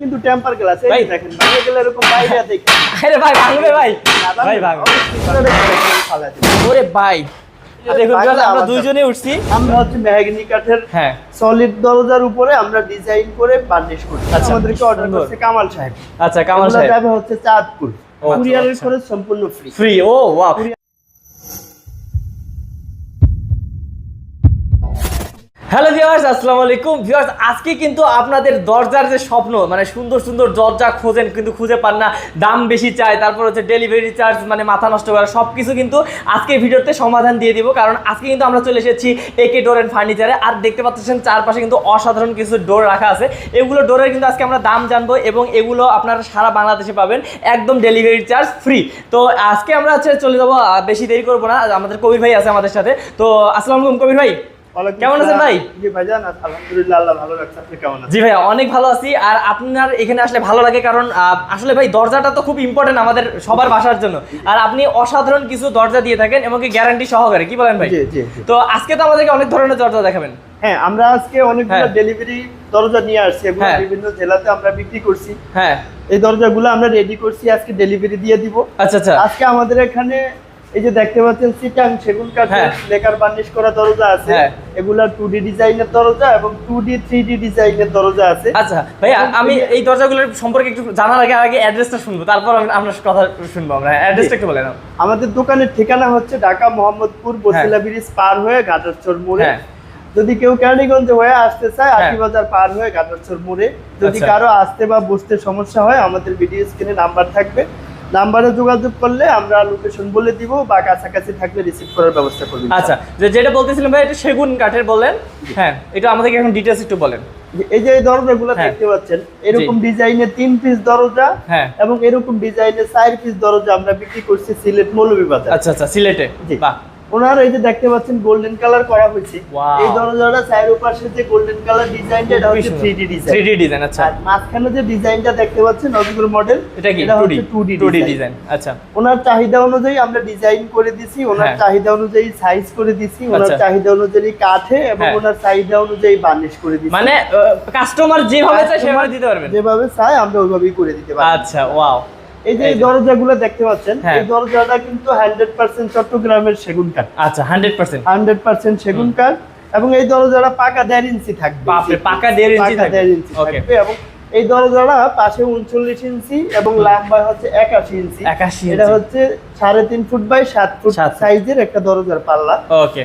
কিন্তু temper glass এই দেখেন বাইরে গেলে এরকম বাইরে আরে ভাই ভাঙবে ভাই। ভাই ভাঙ ওরে ভাই। ভাঙলে আমরা দুইজনে উঠছি আমরা হচ্ছে মেহগনি কাঠের হ্যাঁ। সলিড দরজার উপরে আমরা ডিজাইন করে বার্নিশ করছি আচ্ছা, আমাদেরকে অর্ডার। করছে কামাল সাহেব। আচ্ছা কামাল সাহেব। যাবে হচ্ছে চাঁদপুর। আচ্ছা, কুরিয়ারের আচ্ছা। খরচ সম্পূর্ণ ফ্রি ফ্রি ও হ্যালো ভিউয়ার্স আসসালামু আলাইকুম। ভিউয়ার্স আজকে কিন্তু আপনাদের দরজার যে স্বপ্ন মানে সুন্দর সুন্দর দরজা খোঁজেন, কিন্তু খুঁজে পান না, দাম বেশি চাই তারপর হচ্ছে ডেলিভারি চার্জ মানে মাথা নষ্ট করা সব কিছু কিন্তু আজকে ভিডিওতে সমাধান দিয়ে দিব, কারণ আজকে কিন্তু আমরা চলে এসেছি একে ডোর অ্যান্ড ফার্নিচারে আর দেখতে পাচ্ছেন চারপাশে কিন্তু অসাধারণ কিছু ডোর রাখা আছে। এগুলো ডোরের কিন্তু আজকে আমরা দাম জানব, এবং এগুলো আপনারা সারা বাংলাদেশে পাবেন, একদম ডেলিভারি চার্জ ফ্রি তো আজকে আমরা হচ্ছে চলে যাব বেশি দেরি করব না, আমাদের কবির ভাই আছে আমাদের সাথে। তো, আসসালামু আলাইকুম কবির ভাই। কেমন আছেন ভাই? জি ভাইজান আলহামদুলিল্লাহ আল্লাহ ভালো রাখছে। আপনি কেমন আছেন? জি ভাই অনেক ভালো আছি। আর আপনার এখানে আসলে ভালো লাগে কারণ আসলে ভাই দরজাটা তো খুব ইম্পর্টেন্ট আমাদের সবার বাসার জন্য। আর আপনি অসাধারণ কিছু দরজা দিয়ে থাকেন এবং গ্যারান্টি সহকারে কি বলেন ভাই। তো আজকে তো আমাদেরকে অনেক ধরনের দরজা দেখাবেন। হ্যাঁ আমরা আজকে অনেকগুলো হ্যাঁ। ডেলিভারি দরজা নিয়ে আসছি। এগুলো হ্যাঁ। বিভিন্ন জেলাতে আমরা বিক্রি করছি। হ্যাঁ। এই দরজাগুলো আমরা রেডি করছি। আজকে ডেলিভারি দিয়ে দিব। আচ্ছা আচ্ছা। আজকে আমাদের এখানে এই যে দেখতে পাচ্ছেন সিটাং সেগুন কাঠের হ্যাঁ। লেকার বার্নিশ করা দরজা আছে হ্যাঁ। এগুলা ডিজাইনের দরজা এবং টু ডি থ্রি ডি ডিজাইনের দরজা আছে আচ্ছা ভাই আমি এই দরজাগুলোর সম্পর্কে একটু জানার আগে আগে অ্যাড্রেসটা শুনব তারপর আমি আপনার কথা শুনব আমরা অ্যাড্রেসটা একটু বলে নাও আমাদের দোকানের ঠিকানা হচ্ছে ঢাকা মোহাম্মদপুর বসিলা ব্রিজ পার হয়ে ঘাটারচর মোড়ে হ্যাঁ। যদি কেউ কেরানীগঞ্জ হয়ে আসতে চায় হ্যাঁ। আটি বাজার পার হয়ে ঘাটারচর মোড়ে যদি আচ্ছা। কারও আসতে বা বসতে সমস্যা হয় আমাদের ভিডিও স্ক্রিনে নাম্বার থাকবে নাম্বারে যোগাযোগ করলে আমরা লোকেশন বলে দিব বা কাছাকাছি থাকলে রিসিভ করার ব্যবস্থা করব আচ্ছা যে যেটা বলতেছিলাম ভাই এটা সেগুন কাঠের বলেন। হ্যাঁ এটা আমাদেরকে এখন ডিটেলস একটু বলেন। এই যে এই দরজাগুলো হ্যাঁ। দেখতে পাচ্ছেন এরকম ডিজাইনে তিন পিস দরজা হ্যাঁ। এবং এরকম ডিজাইনে চার পিস দরজা আমরা বিক্রি করছি সিলেট মৌলভীবাজার। আচ্ছা আচ্ছা সিলেটে। জি। বাহ। ওনার এই যে দেখতে পাচ্ছেন গোল্ডেন কালার করা হয়েছে। এই দরজাটা সাইড পাশে যে গোল্ডেন কালার ডিজাইনটা এটা হচ্ছে 3D ডিজাইন 3D ডিজাইন আচ্ছা। আর মাঝখানে যে ডিজাইনটা দেখতে পাচ্ছেন অজগর মডেল এটা কি? 2D 2D 2D ডিজাইন আচ্ছা। ওনার চাহিদা অনুযায়ী আমরা ডিজাইন করে দিছি ওনার হ্যাঁ। চাহিদা অনুযায়ী সাইজ করে দিছি ওনার আচ্ছা। চাহিদা অনুযায়ী কাঠে এবং হ্যাঁ। ওনার চাহিদা অনুযায়ী বার্নিশ করে দিছি। মানে কাস্টমার যেভাবে চায় সেভাবে দিতে পারবেন। যেভাবে চাই আমরা ওইভাবেই করে দিতে পারি আচ্ছা ওয়াও এই যে দরজাগুলো দেখতে পাচ্ছেন হ্যাঁ। এই দরজাটা কিন্তু হান্ড্রেড পার্সেন্ট চট্টগ্রামের সেগুন কাঠ। আচ্ছা হান্ড্রেড পার্সেন্ট। হান্ড্রেড পার্সেন্ট সেগুন কাঠ এবং এই দরজাটা পাকা দেড় ইঞ্চি থাকবে। পাকা দেড় ইঞ্চি থাকবে। এবং এই দরজাটা পাশে উনচল্লিশ ইঞ্চি এবং লম্বা হচ্ছে একাশি ইঞ্চি। 81 এটা হচ্ছে সাড়ে তিন ফুট বাই সাত ফুট সাত ফুট। সাইজের একটা দরজার পাল্লা। ওকে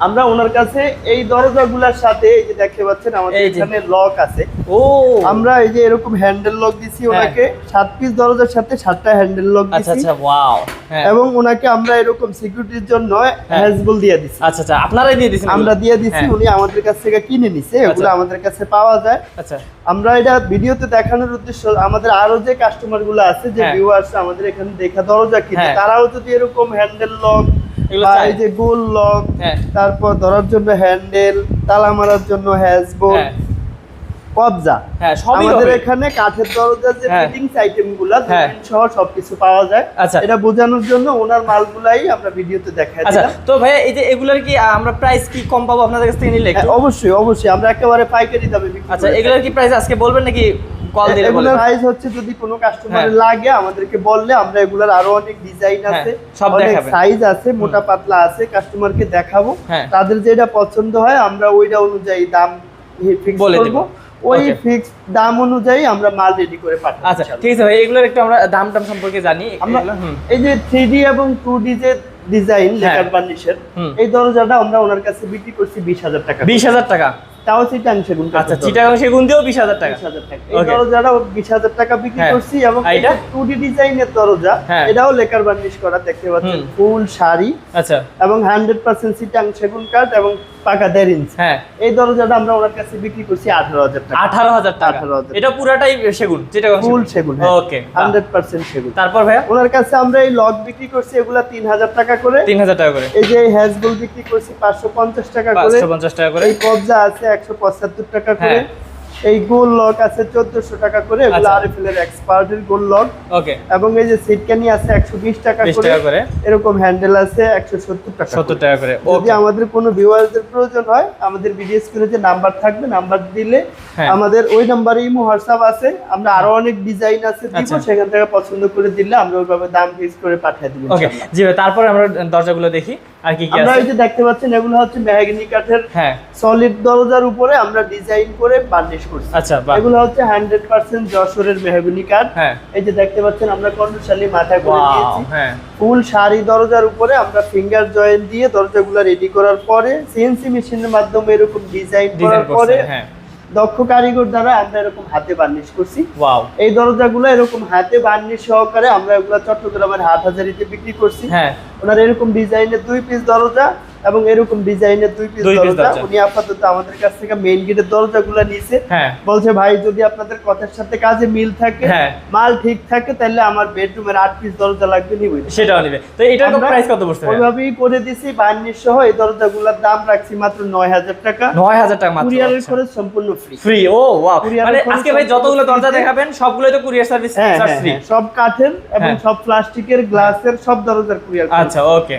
আমরা ওনার কাছে এই দরজাগুলোর সাথে এই যে দেখতে পাচ্ছেন আমাদের এখানে লক আছে ও আমরা এই যে এরকম হ্যান্ডেল লক দিছি হ্যাঁ। ওনাকে সাত পিস দরজার সাথে সাতটা হ্যান্ডেল লক আচ্ছা দিছি আচ্ছা ওয়াও হ্যাঁ এবং ওনাকে আমরা এরকম সিকিউরিটির জন্য হ্যাজবল দিয়ে দিছি আচ্ছা আচ্ছা আপনারাই দিয়ে দিয়েছেন আমরা দিয়ে দিছি হ্যাঁ। উনি আমাদের কাছ থেকে কিনে নিছে এগুলো আচ্ছা। আমাদের কাছে পাওয়া যায় আচ্ছা আমরা এটা ভিডিওতে দেখানোর উদ্দেশ্য আমাদের আরও যে কাস্টমারগুলো আছে যে। ভিউয়ার্স আমাদের এখানে দেখা দরজা কিনে। তারাও যদি এরকম হ্যান্ডেল লক। এই যে গোল লক হ্যাঁ তারপর ধরার জন্য হ্যান্ডেল তালা মারার জন্য হ্যাজবল হ্যাঁ কবজা হ্যাঁ আমাদের এখানে কাঠের দরজার যে। ফিটিংস আইটেমগুলা হ্যাঁ। সহ সবকিছু পাওয়া যায় আচ্ছা। এটা বোঝানোর জন্য ওনার মালগুলাই আমরা ভিডিওতে দেখাই আচ্ছা তো ভাইয়া এই যে এগুলোর কি আমরা প্রাইস কি কম পাবো আপনাদের কাছ থেকে নিলে অবশ্যই অবশ্যই আমরা একেবারে পাইকারি দামে আচ্ছা। এগুলোর কি প্রাইস আজকে বলবেন নাকি কল দিলে বলবেন প্রাইস হচ্ছে যদি কোনো কাস্টমারের হ্যাঁ। লাগে আমাদেরকে বললে আমরা এগুলোর আরও অনেক ডিজাইন হ্যাঁ, আছে সব দেখাবেন। সাইজ আছে মোটা পাতলা আছে কাস্টমারকে দেখাবো। হ্যাঁ। তাদের যেটা পছন্দ হয় আমরা ওইটা অনুযায়ী দাম ফিক্স বলে করব। ওই ফিক্স দাম অনুযায়ী আমরা মাল রেডি করে পাঠাবো আচ্ছা ঠিক আছে ভাই এগুলোর একটু আমরা দাম টাম সম্পর্কে জানি। আমরা এই যে থ্রি এবং টু ডি যে ডিজাইন। লেকার বার্নিশের এই দরজাটা আমরা ওনার কাছে বিক্রি করছি বিশ হাজার টাকা বিশ হাজার টাকা। তাও চিটাং সেগুন আচ্ছা চিটাং সেগুন দিয়েও বিশ হাজার টাকা 20,000 টাকা। এই Okay. দরজাটাও 20,000 টাকা বিক্রি হ্যাঁ। করছি এবং এটা এটা? 2D ডিজাইনের দরজা হ্যাঁ। এটাও লেকার বার্নিশ করা দেখতে পাচ্ছেন ফুল শাড়ি আচ্ছা এবং 100% সিটাং সেগুন কাঠ এবং পাকা দেড় ইঞ্চ হ্যাঁ। এই দরজাটা আমরা ওনার কাছে বিক্রি করছি 18,000 টাকা। আঠারো হাজার টাকা। এটা পুরাটাই সেগুন যেটা ফুল সেগুন ওকে 100% সেগুন। তারপর ভাইয়া? ওনার কাছে আমরা এই লক বিক্রি করছি এগুলা 3000 টাকা করে। তিন হাজার টাকা করে। এই যে হ্যাজবল বিক্রি করছি 550 টাকা করে। পঞ্চাশ টাকা করে। এই কবজা আছে 175 টাকা করে। হ্যাঁ। এই গোল লক আছে চোদ্দশো টাকা করে এগুলো আচ্ছা। আরএফএল এর এক্সপার্টের গোল লক ওকে এবং এই যে সিটকানি আছে একশো বিশ টাকা 20 করে এরকম হ্যান্ডেল আছে একশো সত্তর টাকা সত্তর। টাকা করে যদি আমাদের কোনো ভিউয়ারদের প্রয়োজন হয় আমাদের ভিডিও স্ক্রিনে যে নাম্বার থাকবে নাম্বার দিলে হ্যাঁ। আমাদের ওই নাম্বারে ইমো হোয়াটসঅ্যাপ আছে আমরা আরও অনেক ডিজাইন আছে দিব আচ্ছা। সেখান থেকে পছন্দ করে দিলে আমরা ওইভাবে দাম ফিক্স করে পাঠিয়ে দিব ওকে জি তারপরে আমরা দরজাগুলো দেখি আর কি আমরা এই যে দেখতে পাচ্ছেন এগুলো হচ্ছে মেহাগিনি কাঠের হ্যাঁ। সলিড দরজার উপরে আমরা ডিজাইন করে বার্নিশ করছি। আচ্ছা এগুলো হচ্ছে হান্ড্রেড পার্সেন্ট যশোরের মেহগুনি কাঠ। হ্যাঁ। এই যে দেখতে পাচ্ছেন আমরা কন্ডুশালি মাথায় করে দিয়েছি। হ্যাঁ। ফুল দরজার উপরে আমরা ফিঙ্গার জয়েন্ট দিয়ে দরজাগুলো রেডি করার পরে সিএনসি মেশিনের মাধ্যমে এরকম ডিজাইন ডিজাইন করার পরে হ্যাঁ। দক্ষ কারিগর দ্বারা আমরা এরকম হাতে বার্নিশ করছি। ওয়াও এই দরজাগুলো এরকম হাতে বার্নিশ সহকারে আমরা এগুলো চট্টগ্রামের হাট হাজারিতে বিক্রি করছি। হ্যাঁ। ওনার এরকম ডিজাইনের দুই পিস দরজা এবং এরকম ডিজাইনের দুই পিস দরজা। উনি আপাতত আমাদের কাছ থেকে মেইন গেটের দরজাগুলো নিয়েছে। হ্যাঁ। বলছে ভাই যদি আপনাদের কথার সাথে কাজে মিল থাকে হ্যাঁ। মাল ঠিক থাকে তাহলে আমার বেডরুমের আট পিস দরজা লাগবে নিবই সেটাও নিবে। তো এটার প্রাইস কত পড়ছে ওইভাবেই করে দিছি বার্নিশ সহ এই দরজাগুলোর দাম রাখছি মাত্র নয় হাজার টাকা। নয় হাজার টাকা মাত্র কুরিয়ারের খরচ সম্পূর্ণ ফ্রি ফ্রি ও ওয়াও মানে আজকে ভাই যতগুলো দরজা দেখাবেন সবগুলোই তো কুরিয়ার সার্ভিস ফ্রি হ্যাঁ, সব কাঠের এবং হ্যাঁ। সব প্লাস্টিকের গ্লাসের সব দরজার কুরিয়ার আচ্ছা ওকে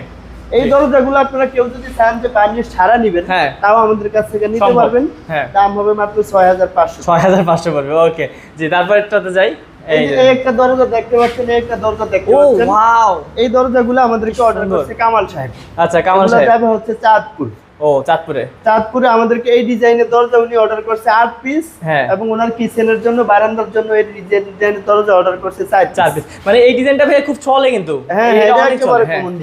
এই দরজাগুলো আপনারা কেউ যদি চান যে বার্নিশ ছাড়া নেবেন হ্যাঁ। তাও আমাদের কাছ থেকে নিতে পারবেন। হ্যাঁ। দাম হবে মাত্র ছয় হাজার পাঁচশো। ছয় হাজার পাঁচশো পড়বে ওকে জি তারপরটাতে যাই। এই এই যে যে। এই একটা দরজা দেখতে পাচ্ছেন এই একটা দরজা দেখতে পাচ্ছেন। ওয়াও এই দরজাগুলো আমাদেরকে অর্ডার করেছে কামাল সাহেব। আচ্ছা কামাল সাহেব। হচ্ছে চাঁদপুর। ও চাঁদপুরে? চাঁদপুরে আমাদেরকে এই ডিজাইনের দরজা উনি অর্ডার করছে আট পিস হ্যাঁ। এবং ওনার কিচেনের জন্য বারান্দার জন্য এই ডিজাইনের দরজা অর্ডার করছে চার চার পিস মানে এই ডিজাইনটা ভাই খুব চলে কিন্তু। হ্যাঁ, এটা হ্যাঁ। common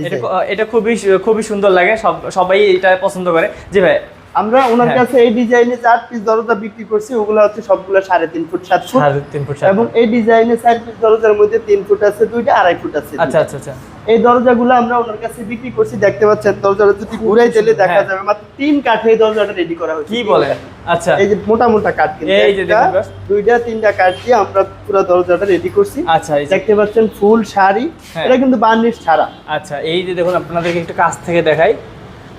এটা খুবই খুবই সুন্দর লাগে সব সবাই এটা পছন্দ করে। জি ভাই। আমরা ওনার হ্যাঁ। কাছে এই ডিজাইনে চার পিস দরজা বিক্রি করছি ওগুলো হচ্ছে সবগুলো সাড়ে তিন ফুট সাত ফুট। এবং। এই ডিজাইনে চার পিস দরজার মধ্যে তিন ফুট আছে দুইটা আড়াই ফুট আছে। আচ্ছা আচ্ছা আচ্ছা। এই দরজাগুলো আমরা ওনার কাছে বিক্রি করছি দেখতে পাচ্ছেন দরজাটা যদি ঘুরাই দিলে দেখা হ্যাঁ। যাবে। মাত্র তিন কাঠে এই দরজাটা রেডি করা হয়েছে। কি বলে বলেন? আচ্ছা। এই যে মোটা মোটা কাঠ কিন্তু এই যে। দুইটা তিনটা কাঠ দিয়ে আমরা পুরো দরজাটা রেডি করছি। আচ্ছা দেখতে পাচ্ছেন ফুল শাড়ি। হ্যাঁ। এটা কিন্তু বার্নিশ ছাড়া। আচ্ছা এই যে দেখুন আপনাদেরকে একটু কাছ থেকে দেখাই।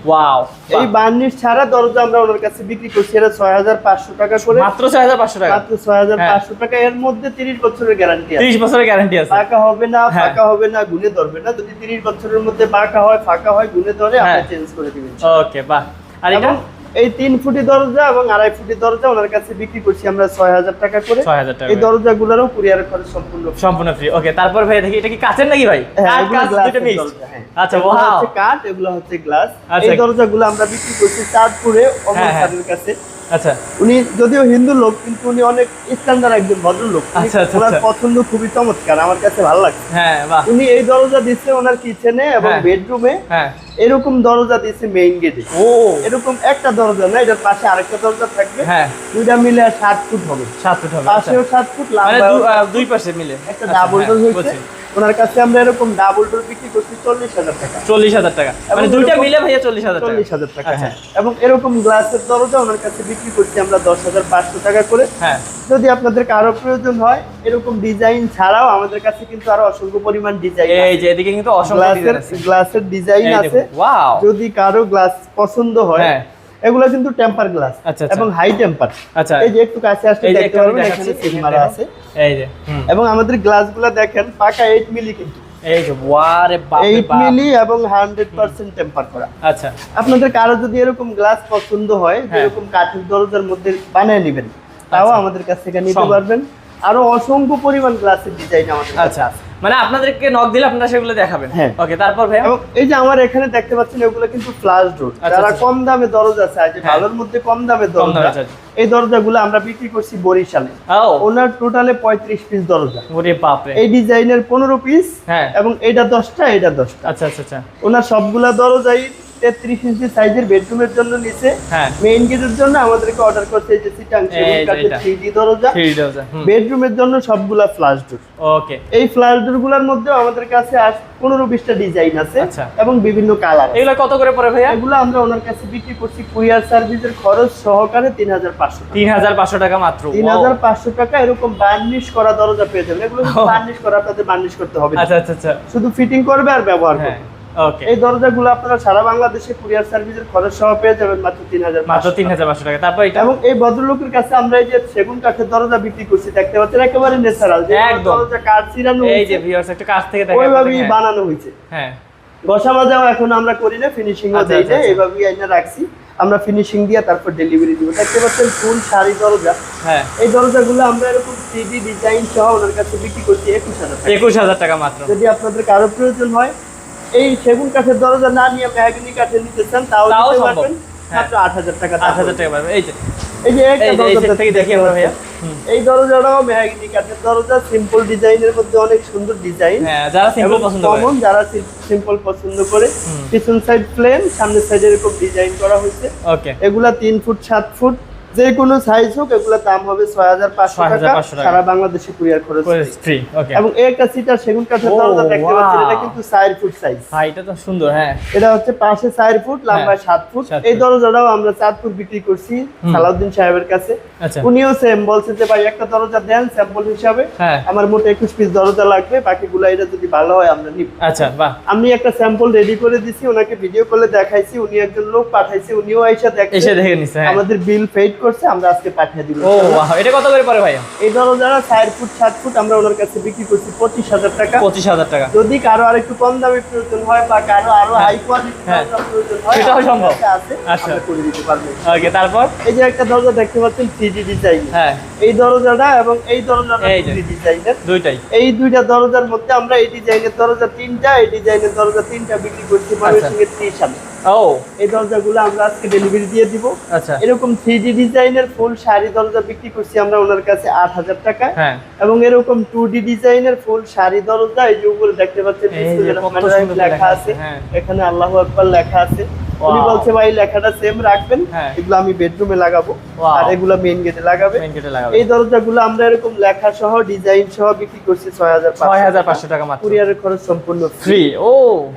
ওয়াও এই বার্নিশ ছাড়া দরজা আমরা ওনার কাছে বিক্রি করছি। এটা ছয় হাজার পাঁচশো টাকা করে। মাত্র ছয় হাজার পাঁচশো টাকা। মাত্র ছয় হাজার পাঁচশো টাকা। এর মধ্যে তিরিশ বছরের গ্যারান্টি আছে। ত্রিশ বছরের গ্যারান্টি আছে। ফাঁকা হবে না হ্যাঁ। ফাঁকা হবে না গুনে ধরবে না। যদি তিরিশ বছরের মধ্যে ফাঁকা হয় ফাঁকা হয় গুনে ধরে আমরা হ্যাঁ। চেঞ্জ করে দিবেন। ওকে বাহ। আর এটা এই তিন ফুটি দরজা এবং আড়াই ফুটি দরজা ওনার কাছে বিক্রি করছি আমরা ছয় হাজার টাকা করে। ছয় হাজার টাকা এই দরজা গুলারও কুরিয়ার খরচ সম্পূর্ণ সম্পূর্ণ ফ্রি ওকে তারপর ভাই দেখি এটা কি কাচের নাকি ভাই? হ্যাঁ, হ্যাঁ। আচ্ছা ওয়াও হচ্ছে কাঠ এগুলো হচ্ছে গ্লাস এই দরজা গুলো আমরা বিক্রি করছি চাঁদপুরে অমর হ্যাঁ। কাছে। আচ্ছা। উনি যদিও হিন্দু লোক কিন্তু উনি অনেক স্ট্যান্ডার্ড একজন ভদ্রলোক। আচ্ছা, আচ্ছা, ওনার। পছন্দ খুবই চমৎকার আমার কাছে ভালো লাগছে হ্যাঁ উনি এই দরজা দিচ্ছে ওনার কিচেনে এবং হ্যাঁ। বেডরুমে হ্যাঁ। এরকম দরজা দিচ্ছে মেইন গেটে ও। এরকম একটা দরজা না এটার পাশে আরেকটা দরজা থাকবে। হ্যাঁ। দুইটা মিলে সাত ফুট হবে। সাত ফুট হবে। পাশেও সাত ফুট মানে দুই পাশে মিলে। একটা ডাবল হ্যাঁ, হয়েছে। ওনার কাছে আমরা এরকম ডাবল ডোর বিক্রি করছি চল্লিশ হাজার টাকা। চল্লিশ হাজার টাকা। মানে দুইটা মিলে ভাইয়া চল্লিশ হাজার চল্লিশ হাজার টাকা। হ্যাঁ এবং এরকম গ্লাসের দরজা ওনার কাছে বিক্রি করছি আমরা দশ হাজার পাঁচশো টাকা করে। হ্যাঁ। যদি আপনাদের কারও প্রয়োজন হয় এরকম ডিজাইন ছাড়াও আমাদের কাছে কিন্তু আরও অসংখ্য পরিমাণ ডিজাইন এই যে এদিকে কিন্তু অসংখ্য গ্লাসের ডিজাইন আছে। যদি কারও গ্লাস পছন্দ হয় হ্যাঁ। এগুলো কিন্তু টেম্পার গ্লাস আচ্ছা, আচ্ছা। এবং হাই টেম্পার আচ্ছা এই যে একটু কাছে আসলে দেখতে পারবেন এখানে সিল এখানে মারা দেখুন। আছে এই যে এবং আমাদের গ্লাসগুলো দেখেন পাকা 8 মিলি কিন্তু এই যে ওয়ারে বাপ রে 8 মিলি এবং 100% টেম্পার করা আচ্ছা আপনাদের কারও যদি এরকম গ্লাস পছন্দ হয় হ্যাঁ। এরকম কাঠের দরজার মধ্যে বানিয়ে নেবেন তাও আচ্ছা। আমাদের কাছ থেকে নিতে পারবেন আরও অসংখ্য পরিমাণ গ্লাসের ডিজাইন আমাদের আচ্ছা। মানে আপনাদেরকে নক দিলে আপনারা সেগুলো দেখাবেন। হ্যাঁ। ওকে তারপর ভাই এই যে আমার এখানে দেখতে পাচ্ছেন এগুলো কিন্তু ফ্লাশ ডোর আচ্ছা, যারা আচ্ছা। কম দামে দরজা চায় যে হ্যাঁ। ভালোর মধ্যে কম দামে দরজা এই দরজাগুলো আমরা বিক্রি করছি বরিশালে। ওনার টোটালে পঁয়ত্রিশ পিস দরজা। ওরে বাপ রে এই ডিজাইনের পনেরো পিস হ্যাঁ। এবং এটা দশটা এটা দশটা। আচ্ছা আচ্ছা আচ্ছা। ওনার সবগুলা দরজাই তেত্রিশ ইঞ্চি সাইজের বেডরুমের জন্য নিচে হ্যাঁ। মেইন গেটের জন্য আমাদেরকে অর্ডার করতে দরজা। বেডরুমের জন্য সবগুলা ফ্লাশ ডোর ওকে এই ফ্লাশ ডোরগুলার মধ্যে আমাদের কাছে আজ পনেরো বিশটা ডিজাইন আছে আচ্ছা। এবং বিভিন্ন কালার এগুলো কত করে পড়ে ভাইয়া? এগুলো আমরা ওনার কাছে বিক্রি করছি কুরিয়ার সার্ভিসের খরচ সহকারে তিন হাজার পাঁচশো তিন হাজার পাঁচশো টাকা মাত্র। তিন হাজার পাঁচশো টাকা এরকম বার্নিশ করা দরজা পেয়ে যাবেন। এগুলো। বার্নিশ করা আপনাদের বার্নিশ করতে হবে। আচ্ছা আচ্ছা আচ্ছা। শুধু ফিটিং করবে আর ব্যবহার হ্যাঁ। করবে। এই দরজাগুলো আপনারা সারা বাংলাদেশে কুরিয়ার সার্ভিসের খরচ সহ পেয়ে যাবেন মাত্র তিন হাজার মাত্র তিন হাজার পাঁচশো টাকা। তারপর এবং এই ভদ্রলোকের কাছে আমরা এই যে সেগুন কাঠের দরজা বিক্রি করছি দেখতে পাচ্ছেন একেবারে ন্যাচারাল যে দরজা কাঠ চিরানো এই যে ভিউয়ার্স একটু কাছ থেকে ওইভাবেই বানানো হয়েছে। হ্যাঁ। মাজাও এখন আমরা করি না ফিনিশিং আচ্ছা, দেই আচ্ছা, না আচ্ছা। এইভাবেই আইনা রাখছি। আমরা ফিনিশিং দিয়ে তারপর ডেলিভারি দিব। দেখতে পাচ্ছেন ফুল শাড়ি দরজা। হ্যাঁ। এই দরজাগুলো আমরা এরকম থ্রি ডিজাইন সহ ওনার কাছে বিক্রি করছি একুশ হাজার একুশ হাজার টাকা মাত্র। যদি আপনাদের কারও প্রয়োজন হয় এই সেগুন কাঠের দরজা না নিয়ে মেহাগনি কাঠের নিতে চান তাও তাও নিতে সম্ভব। পারবেন। হ্যাঁ। মাত্র আট হাজার টাকা আট হাজার টাকা পাবে এই যে। এই যে একটা দরজা থেকে দেখি আমরা ভাইয়া। এই দরজাটাও মেহাগনি কাঠের দরজা সিম্পল ডিজাইনের মধ্যে অনেক সুন্দর ডিজাইন। হ্যাঁ যারা সিম্পল পছন্দ করে। কমন যারা সিম্পল পছন্দ করে। পিছন সাইড প্লেন সামনের সাইডে এরকম ডিজাইন করা হয়েছে। ওকে এগুলা তিন ফুট সাত ফুট। যে কোনো সাইজ হোক এগুলা দাম হবে ছয় হাজার পাঁচশো টাকা। সারা বাংলাদেশে কুরিয়ার খরচ ফ্রি এবং এই একটা সিটার সেগুন কাঠের দরজা দেখতে পাচ্ছেন এটা কিন্তু চার ফুট সাইজ ভাই এটা তো সুন্দর হ্যাঁ। এটা হচ্ছে পাশে চার ফুট লম্বায় সাত ফুট এই দরজাটাও আমরা বিক্রি করছি সালাউদ্দিন সাহেবের কাছে। আচ্ছা। উনিও সেম বলছে যে ভাই একটা দরজা দেন স্যাম্পল হিসাবে। হ্যাঁ। আমার মোটে একুশ পিস দরজা লাগবে বাকিগুলো এটা যদি ভালো হয় আমরা নিব। আচ্ছা বাহ। আমি একটা স্যাম্পল রেডি করে দিছি ওনাকে ভিডিও কলে দেখাইছি উনি একজন লোক পাঠাইছে উনিও আইসা এসে দেখে হ্যাঁ। আমাদের বিল পেইড করছে আমরা আজকে পাঠিয়ে দিব। ও এটা কত করে পড়ে ভাইয়া? এই দরজাটা চার ফুট সাত ফুট আমরা ওনার কাছে বিক্রি করছি পঁচিশ হাজার টাকা। পঁচিশ হাজার টাকা। যদি কারও আর একটু কম দামে প্রয়োজন হয় বা কারও আরও হ্যাঁ। হাই কোয়ালিটি হ্যাঁ। প্রয়োজন হয় সেটাও সম্ভব। আছে আচ্ছা। করে দিতে পারব। ওকে তারপর? এই যে একটা দরজা দেখতে পাচ্ছেন থ্রি ডিজাইন হ্যাঁ। এই দরজাটা এবং এই দরজাটা থ্রি ডিজাইনের দুইটাই। এই দুইটা দরজার মধ্যে আমরা এই ডিজাইনের দরজা তিনটা এই ডিজাইনের দরজা তিনটা বিক্রি করছি ময়মনসিংহে ত্রিশ সালে ও। এই দরজাগুলো আমরা আজকে ডেলিভারি দিয়ে দিব। আচ্ছা। এরকম থ্রি ডি ডিজাইনের ফুল শাড়ি দরজা বিক্রি করছি আমরা ওনার কাছে আট হাজার টাকা। হ্যাঁ। এবং এরকম টু ডি ডিজাইনের ফুল শাড়ি দরজা এই যে দেখতে পাচ্ছেন লেখা আছে, হ্যাঁ। এখানে আল্লাহ আকবর লেখা আছে। উনি বলছে ভাই লেখাটা সেম রাখবেন হ্যাঁ। এগুলো আমি বেডরুমে লাগাবো। আর এগুলো মেইন গেটে লাগাবে। এই দরজাগুলো আমরা এরকম লেখা সহ ডিজাইন সহ বিক্রি করছি ছয় হাজার ছয় হাজার পাঁচশো টাকা মাত্র। কুরিয়ারের খরচ সম্পূর্ণ ফ্রি ও।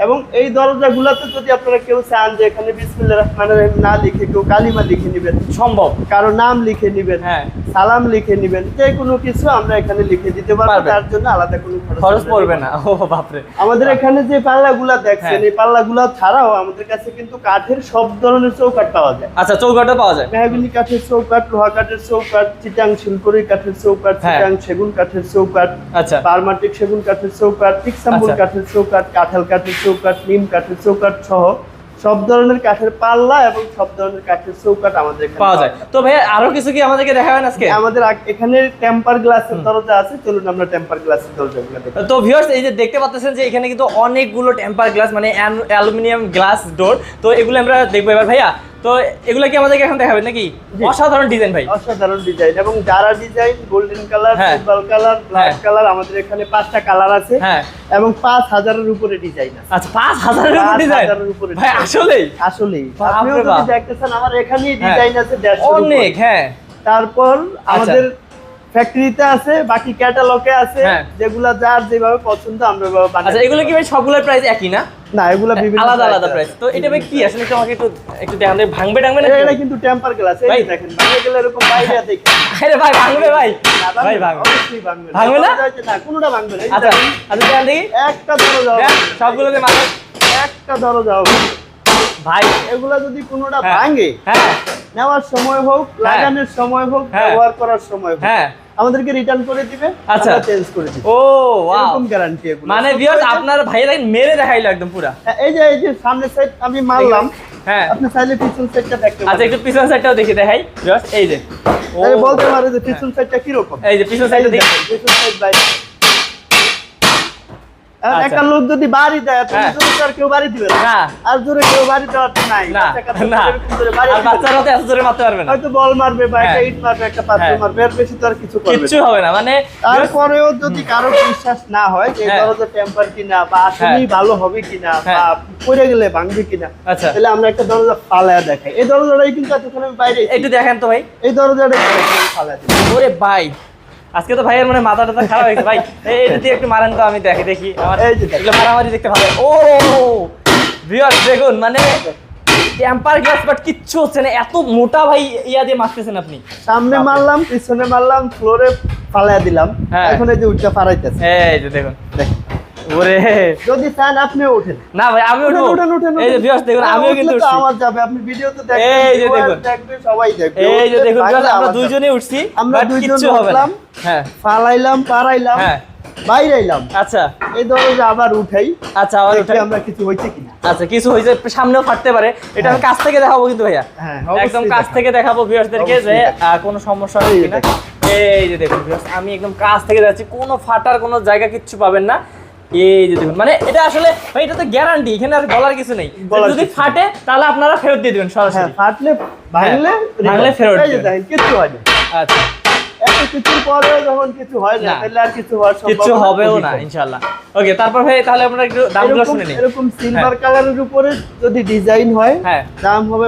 এবং এই দরজাগুলোতে যদি আপনারা কেউ চান যে এখানে রহিম না লিখে কেউ কালিমা লিখে নেবেন সম্ভব। কারও নাম লিখে নেবেন হ্যাঁ। সালাম লিখে নেবেন যে কোনো কিছু আমরা এখানে লিখে দিতে পারব তার জন্য আলাদা কোনো খরচ খরচ পড়বে না। ও বাপরে। আমাদের এখানে যে পাল্লাগুলা দেখছেন হ্যাঁ। এই পাল্লাগুলা ছাড়াও আমাদের কাছে কিন্তু কাঠের সব ধরনের চৌকাঠ পাওয়া যায় আচ্ছা চৌকাটা পাওয়া যায় মেহাগনি কাঠের চৌকাঠ লোহা কাঠের চৌকাঠ চিটাং শিলকুরি কাঠের চৌকাঠ হ্যাঁ। চিটাং সেগুন কাঠের চৌকাঠ আচ্ছা পারমাটিক সেগুন কাঠের চৌকাঠ টিকসাম্বুল আচ্ছা। কাঠের চৌকাঠ কাঁঠাল কাঠের চৌকাঠ নিম কাঠের চৌকাঠ সহ সব ধরনের কাঠের পাল্লা এবং সব ধরনের কাঠের চৌকাঠ আমাদের পাওয়া যায়। তো ভাই আরও কিছু কি আমাদেরকে দেখাবেন আজকে? আমাদের এখানে টেম্পার গ্লাসের দরজা আছে চলুন আমরা টেম্পার গ্লাসের দরজাগুলো তো ভিউয়ার্স এই যে দেখতে পাচ্ছেন যে এখানে কিন্তু অনেকগুলো টেম্পার গ্লাস মানে অ্যালুমিনিয়াম গ্লাস ডোর। তো এগুলো আমরা দেখব এবার ভাইয়া। তো এগুলো কি আমাদেরকে এখন দেখাবেন নাকি? অসাধারণ ডিজাইন ভাই। অসাধারণ ডিজাইন এবং যারা ডিজাইন গোল্ডেন কালার হ্যাঁ। কালার ব্ল্যাক হ্যাঁ। কালার আমাদের এখানে পাঁচটা কালার আছে হ্যাঁ। এবং পাঁচ হাজারের উপরে ডিজাইন আছে। আচ্ছা পাঁচ হাজারের উপর ডিজাইন উপরে ভাই design। আসলেই? আসলেই। আপনিও যদি দেখতে চান আমার এখানেই হ্যাঁ। ডিজাইন আছে দেড়শো অনেক হ্যাঁ। তারপর আমাদের ফ্যাক্টরিতে আছে বাকি ক্যাটালগে আছে হ্যাঁ। যেগুলা যার যেভাবে পছন্দ আমরা আচ্ছা এগুলো কি ভাই সবগুলোর প্রাইস একই না? না এগুলা বিভিন্ন আলাদা আলাদা প্রাইস তো এটা ভাই কি? আসলে একটু আমাকে একটু একটু দেখান ভাঙবে টাঙবে না এটা কিন্তু টেম্পার গ্লাস এই দেখেন ভাঙবে গেলে এরকম বাইরে দেখেন। আরে ভাই ভাঙবে ভাই। ভাই ভাঙবে। অবশ্যই ভাঙবে ভাঙবে না? না, কোনোটা ভাঙবে না। আচ্ছা আচ্ছা দেখান দেখি। একটা ধরো যাও। দেখ, সবগুলোতে মাথা একটা ধরো যাও। ভাই। এগুলা যদি কোনোটা হ্যাঁ। ভাঙে হ্যাঁ। নেওয়ার সময় হোক লাগানোর সময় হোক হ্যাঁ। ব্যবহার করার সময় হোক হ্যাঁ। আমাদেরকে রিটার্ন করে দিবে আচ্ছা। চেঞ্জ করে দিব ও ওয়াও এরকম গ্যারান্টি এগুলো। মানে ভিউয়ার্স আপনার ভাইয়া মেরে দেখাইলো একদম পুরা। হ্যাঁ, এই যে এই যে সামনের সাইড আমি মারলাম। হ্যাঁ। আপনি চাইলে পিছন সাইডটা দেখতে আচ্ছা একটু পিছন সাইডটাও দেখি দেখাই। ভিউয়ার্স এই যে। তাহলে বলতে পারে যে পিছন সাইডটা কি রকম এই যে পিছন সাইডটা দেখি। পিছন সাইড বাইরে। আর। একটা লোক যদি বাড়ি দেয় হ্যাঁ। জোরে তো আর কেউ বাড়ি দিবে না। না। আর জোরে কেউ বাড়ি দেওয়ার তো নাই। না বাচ্চা কাচ্চা না। এরকম জোরে বাড়ি আর দিবে না। বাচ্চারা তো এত জোরে মারতে পারবে না। হয়তো বল মারবে বা একটা হ্যাঁ। ইট মারবে একটা পাথর হ্যাঁ। মারবে এর বেশি তো আর কিছু করবে কিচ্ছু হবে না মানে তারপরেও যদি কারও বিশ্বাস না হয় যে টেম্পার কিনা বা আসলেই ভালো হবে কিনা বা। পড়ে গেলে ভাঙবে কিনা আচ্ছা। তাহলে আমরা একটা দরজা ফালায়া দেখাই। এই দরজাটাই কিন্তু এতক্ষণ আমি বাইরে একটু দেখেন তো ভাই। এই দরজাটা ফালায়া ওরে ভাই। আজকে তো ভাইয়ের মানে মাথা টাথা খারাপ হয়েছে। ভাই এই এটা দিয়ে একটু মারেন তো আমি দেখি দেখি। আমার। এগুলো মারামারি দেখতে ভালো ও ভিউয়ার্স দেখুন মানে টেম্পার গ্লাস বাট কিচ্ছু হচ্ছে না। এত মোটা ভাই ইয়া দিয়ে মারতেছেন আপনি। সামনে মারলাম পিছনে মারলাম ফ্লোরে ফালায়া দিলাম। হ্যাঁ। এখন এই যে উঠটা ফারাইতেছে এই যে দেখুন। ওরে। যদি চান আপনিও ওঠেন না ভাই আমি উঠবো। উঠেন, উঠেন, এই যে উঠেন। ভিউয়ার্স দেখুন আমিও কিন্তু তো উঠছি। আমার যাবে। আপনি ভিডিওতে দেখবেন এই যে দেখুন। দেখবে সবাই দেখবে। এই যে দেখুন আমরা দুইজনেই উঠছি আমরা দুইজন উঠলাম। হ্যাঁ। পালাইলাম পারাইলাম হ্যাঁ। বাইরাইলাম। আচ্ছা। এই দরজা আবার উঠাই আচ্ছা আবার উঠাই। আমরা কিছু হয়েছে কিনা। আচ্ছা কিছু হয়েছে সামনেও ফাটতে পারে। এটা আমি কাছ থেকে দেখাবো কিন্তু ভাইয়া। হ্যাঁ একদম কাছ থেকে দেখাবো ভিউয়ার্সদেরকে যে কোনো সমস্যা হবে কিনা। এই যে দেখুন viewers, আমি একদম কাছ থেকে যাচ্ছি কোনো ফাটার কোনো জায়গা কিচ্ছু পাবেন না। এই যে দেখুন মানে এটা আসলে ভাই এটা তো গ্যারান্টি এখানে আর বলার কিছু নেই। যদি ফাটে তাহলে আপনারা ফেরত দিয়ে দিবেন হ্যাঁ সরাসরি ফাটলে ভাঙলে ভাঙলে ফেরত কিছু হয় আচ্ছা। কিছু হয় না। তাহলে আর কিছু হওয়ার হবেও না ইনশাআল্লাহ। ওকে তারপর ভাই তাহলে আমরা একটু দামগুলো শুনে নিই। এরকম সিলভার কালারের উপরে যদি ডিজাইন হয় হ্যাঁ। দাম হবে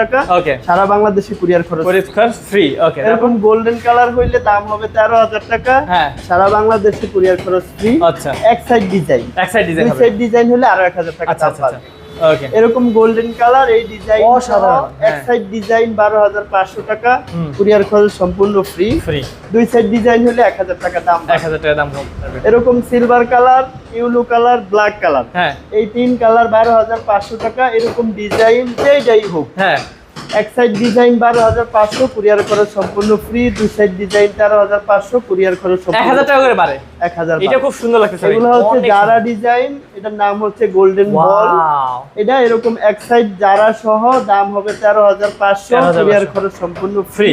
টাকা। ওকে সারা বাংলাদেশে কুরিয়ার খরচ। পরিষ্কার ফ্রি ওকে এরকম গোল্ডেন কালার হইলে দাম হবে তেরো হাজার টাকা। হ্যাঁ। সারা বাংলাদেশে কুরিয়ার খরচ ফ্রি আচ্ছা। এক সাইড ডিজাইন এক সাইড ডিজাইন হবে। সাইড ডিজাইন হলে আরও এক হাজার টাকা আচ্ছা এরকম গোল্ডেন কালার এই ডিজাইন অসাধারণ, এক হ্যাঁ। সাইড ডিজাইন বারো হাজার পাঁচশো টাকা। কুরিয়ার খরচ সম্পূর্ণ ফ্রি ফ্রি দুই সাইড ডিজাইন হলে এক হাজার টাকা দাম এক হাজার টাকা দাম এরকম silver colour yellow colour black colour হ্যাঁ। এই তিন কালার বারো হাজার পাঁচশো টাকা এরকম ডিজাইন যেইটাই হোক। হ্যাঁ। এক সাইড ডিজাইন বারো হাজার পাঁচশো কুরিয়ার খরচ সম্পূর্ণ ফ্রি দুই সাইড ডিজাইন তেরো হাজার পাঁচশো কুরিয়ার খরচ এক হাজার টাকা করে বাড়ে। এক হাজার এটা খুব সুন্দর লাগতেছে ভাই। এগুলো হচ্ছে ডিজাইন এটার নাম হচ্ছে গোল্ডেন বল এটা এরকম এক সাইড সহ দাম হবে তেরো হাজার পাঁচশো 13,500 কুরিয়ার খরচ সম্পূর্ণ ফ্রি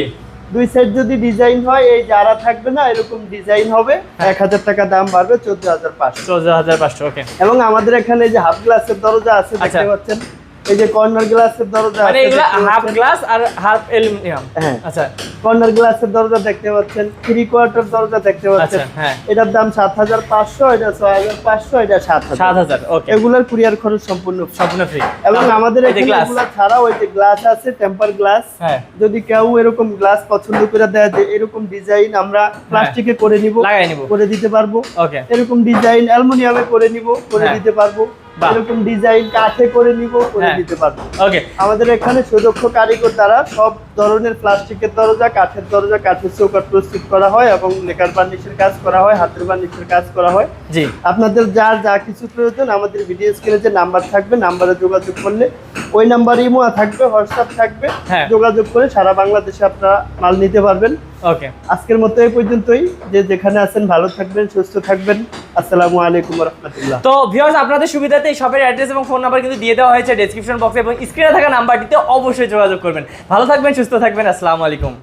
দুই সাইড যদি ডিজাইন হয় এই জারা থাকবে না এরকম ডিজাইন হবে হ্যাঁ। এক হাজার টাকা দাম বাড়বে চোদ্দ হাজার পাঁচশো। চোদ্দ হাজার পাঁচশো ওকে এবং আমাদের এখানে যে হাফ গ্লাসের দরজা আছে দেখতে আচ্ছা। পাচ্ছেন? এই যে কর্নার গ্লাসের দরজা মানে এগুলা হাফ গ্লাস আর হাফ অ্যালুমিনিয়াম হ্যাঁ। আচ্ছা। কর্নার গ্লাসের দরজা দেখতে পাচ্ছেন থ্রি কোয়ার্টার দরজা দেখতে পাচ্ছেন। আচ্ছা হ্যাঁ। এটার দাম সাত হাজার পাঁচশো এটা ছয় হাজার পাঁচশো এটা ওকে এগুলার কুরিয়ার খরচ সম্পূর্ণ সম্পূর্ণ ফ্রি এবং আমাদের এখানে গ্লাস ছাড়াও ওই যে গ্লাস আছে টেম্পার গ্লাস হ্যাঁ। যদি কেউ এরকম গ্লাস পছন্দ করে দেয় যে এরকম ডিজাইন আমরা প্লাস্টিকে করে নিব লাগাই নিব। করে দিতে পারব। ওকে এরকম ডিজাইন অ্যালুমিনিয়ামে করে নিব করে হ্যাঁ। দিতে পারব। এরকম ডিজাইন কাঠে করে নিব করে হ্যাঁ। দিতে পারব। ওকে আমাদের এখানে সুদক্ষ কারিগর দ্বারা সব ধরনের প্লাস্টিকের দরজা কাঠের দরজা কাঠের চৌকাঠ প্রস্তুত করা হয় এবং লেকার বার্নিশের কাজ করা হয় হাতের বার্নিশের কাজ করা হয়। জি। আপনাদের যার যা কিছু প্রয়োজন আমাদের ভিডিও স্ক্রিনে যে নাম্বার থাকবে নাম্বারে যোগাযোগ করলে ওই নাম্বারে ইমো থাকবে হোয়াটসঅ্যাপ থাকবে। হ্যাঁ। যোগাযোগ করে সারা বাংলাদেশে আপনারা মাল নিতে পারবেন। ওকে আজকের মতো এই পর্যন্তই। যে যেখানে আছেন ভালো থাকবেন সুস্থ থাকবেন। আসসালামু আলাইকুম রহমতুল্লাহ। তো ভিউয়ার্স আপনাদের সুবিধাতে এই শপের অ্যাড্রেস এবং ফোন নাম্বার কিন্তু দিয়ে দেওয়া হয়েছে ডেসক্রিপশন বক্সে এবং স্ক্রিনে থাকা নাম্বারটিতে অবশ্যই যোগাযোগ করবেন। ভালো থাকবেন সুস্থ থাকবেন আসসালামু আলাইকুম।